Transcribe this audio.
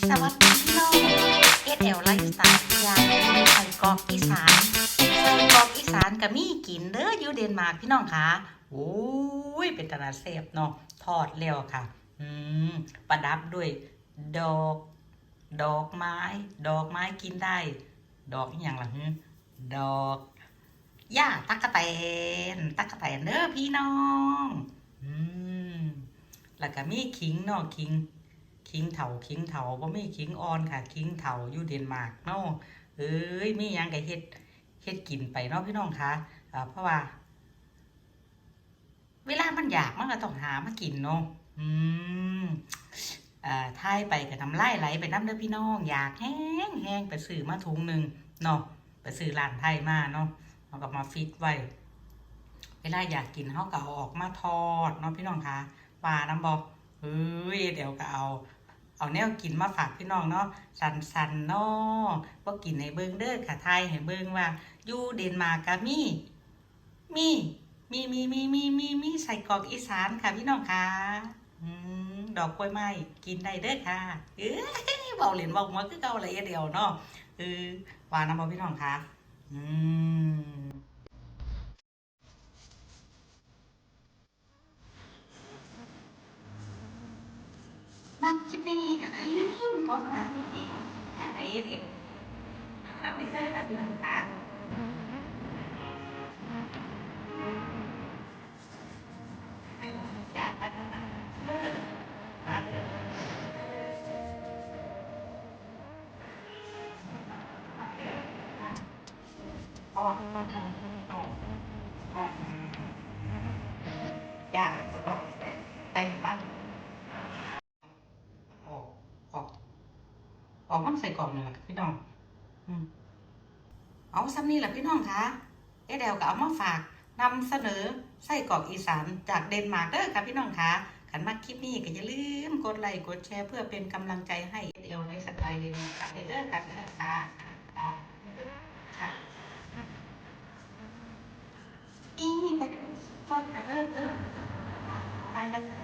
สวัสดีพี่น้องเอสเอลไลฟ์สไตล์ยางใส่กรอกอีสานใส่กรอกอีสานกับมีกินเด้ออยู่เดนมาร์กพี่น้องค่ะโอ้ยเป็นตนาเซฟเนาะทอดแล้วค่ะอืมประดับด้วยดอกดอกไม้ ดอกไม้กินได้ ดอกอย่างล่ะฮึดอกหญ้าตักกะแตนตักกะแตนเด้อพี่น้อง อืมแล้วก็มีขิงเนาะขิง ขิงเถาขิงเถาบ่มีขิงอ่อนค่ะขิงเถาอยู่เดนมาร์กเนาะเอ้ยมียังก็เฮ็ดเฮ็ดกินไปเนาะพี่น้องคะอ่าเพราะว่า เวลามันอยากมันก็ต้องหามากินเนาะอืมอ่าทายไปก็น้ำลายไหลไปน้ำเด้อพี่น้อง อยากแห้งแห้งไปซื้อมาถุงหนึ่งเนาะไปซื้อร้านไทยมาเนาะเอาก็มาฟิตไว้ เวลาอยากกินเขาก็เอาออกมาทอดเนาะพี่น้องคะปลาน้ำบอกเฮ้ยเดี๋ยวก็เอา เอาแนวกินมาฝากพี่น้องเนาะสันสันเนาะว่ากินให้เบิงเด้อค่ะไทยให้เบิงว่าอยู่เดนมาร์กมีมีมีมีมีมีมีมีใส่กรอกอีสานค่ะพี่น้องค่ะดอกกล้วยไม้กินได้เด้อค่ะเอ้ยเบาเหรียญเบาหัวคือเก่าเลยเดียวเนาะเออวาน้ำบอพี่น้องค่ะอืม most happy thing and I eat in myself at Lantan. I love that. Oh, oh, oh. Yeah. ออกมันใส่กล่องนี่แหละพี่น้องอเอาซ้ำนี่แหละพี่น้องคะเอเดลก็เอามาฝากนำเสนอไส้กรอกอีสานจากเดนมาร์กเด้อค่ะพี่น้องคะขันมาคลิปนี้ก็อย่าลืมกดไลค์กดแชร์เพื่อเป็นกำลังใจให้เอเดลในสไตล์เดนมาร์กเด้อค่ะค่ะค่ะค่ะอีกไปแล้ว